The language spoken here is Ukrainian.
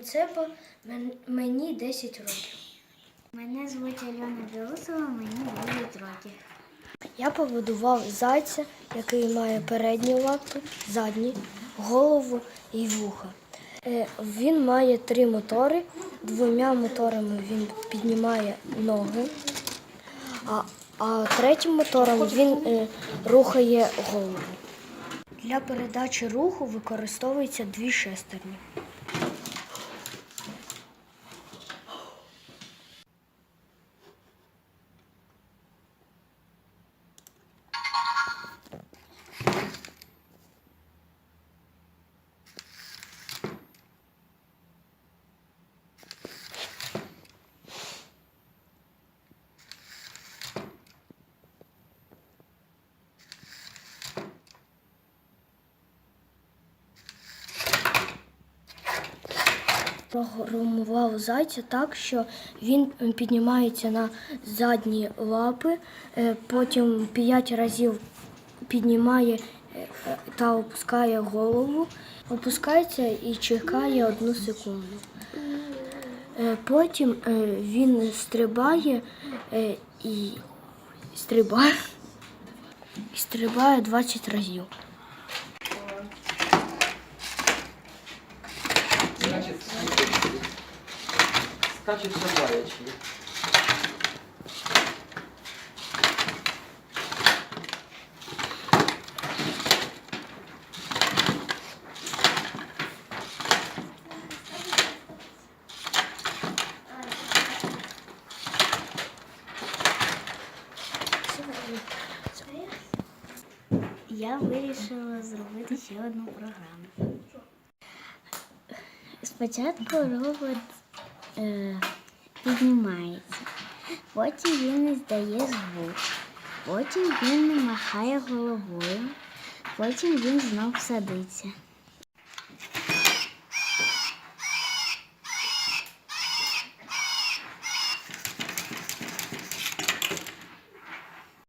Цепа, мен- мені 10 років. Мене звуть Альона Білусова, мені 9 років. Я побудував зайця, який має передні лапи, задні, голову і вуха. Е, Він має три мотори. Двома моторами він піднімає ноги, а, а третім мотором він е, рухає голову. Для передачі руху використовуються дві шестерні. Програмував зайця так, що він піднімається на задні лапи, е, потім п'ять разів піднімає е, та опускає голову, опускається і чекає одну секунду. Е, Потім він стрибає і стрибає, і стрибає 20 разів. Значит, скачет собаячий. Я вирішила зробити ще одну програму. Спочатку робот е, піднімається, потім він здає звук, потім він махає головою, потім він знов садиться.